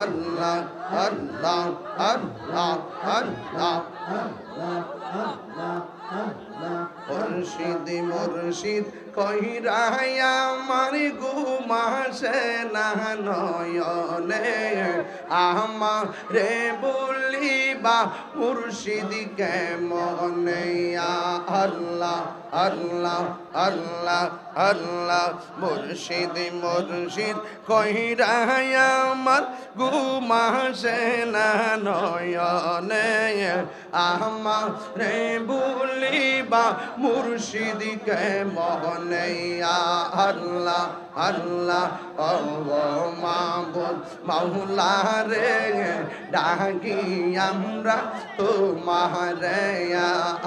আল্লাহ আল্লাহ আল্লাহ আল্লাহ মুর্শিদ মুর্শিদ কহিরাই আমার গুমাসে না নয়নে আমারে বলিবা, মুর্শিদ কে মনে আল্লাহ আল্লাহ আল্লাহ আল্লাহ, মুর্শিদ মুর্শিদ কহিরাই আমার গুমাসে না নয়নে আমার রে বলিবা, মুর্শিদ কে মনে আল্লাহ আল্লাহ ও মাবুদ মাওলা রে ডাকি আমরা তোমার,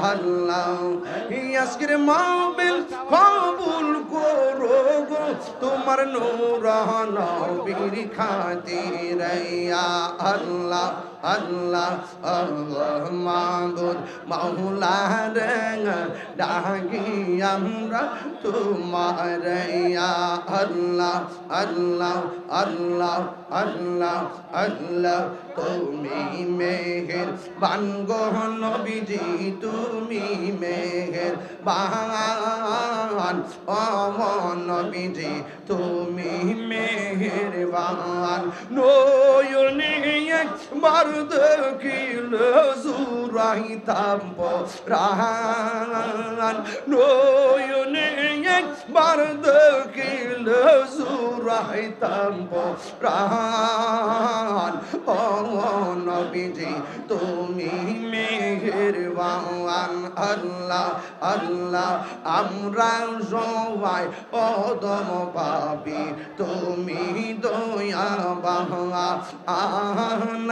আল্লাহ। আজকের মাবিল কবুল করো গো তোমার নূর নবীর খাতিরাইয়া আল্লাহ আল্লাহ আল্লাহ মাবুদ মাওলা রে ডাকি আমরা তোমার আল্লাহ আল্লাহ আল্লাহ আল্লাহ আল্লাহ। তুমি মেহের বানগো নবীজি, তুমি মেহের বান নবীজি, তুমি মেহের বান নয়নে একবার দেখিল সুরাইতাম রান নয়নে একবার দেখিল সুরাইতাম প্রাণ, ও নবীজি, তুমি মেহেরবান। আল্লাহ আল্লাহ, আমরা সবাই অদম পাবি তুমি দয়া বাহা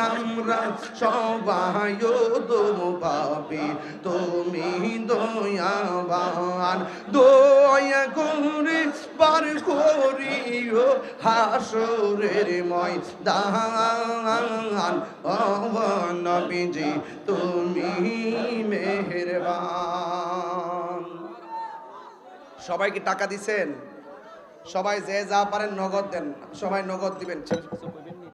আমরা সবাই অদম পাবি তুমি দয়া বাহান দয়া করে পার করিও হাসরের ময়দান। নবীজি, তুমি মেহেরবান। সবাই কি টাকা দিছেন? সবাই যে যা পারেন নগদ দেন, সবাই নগদ দিবেন।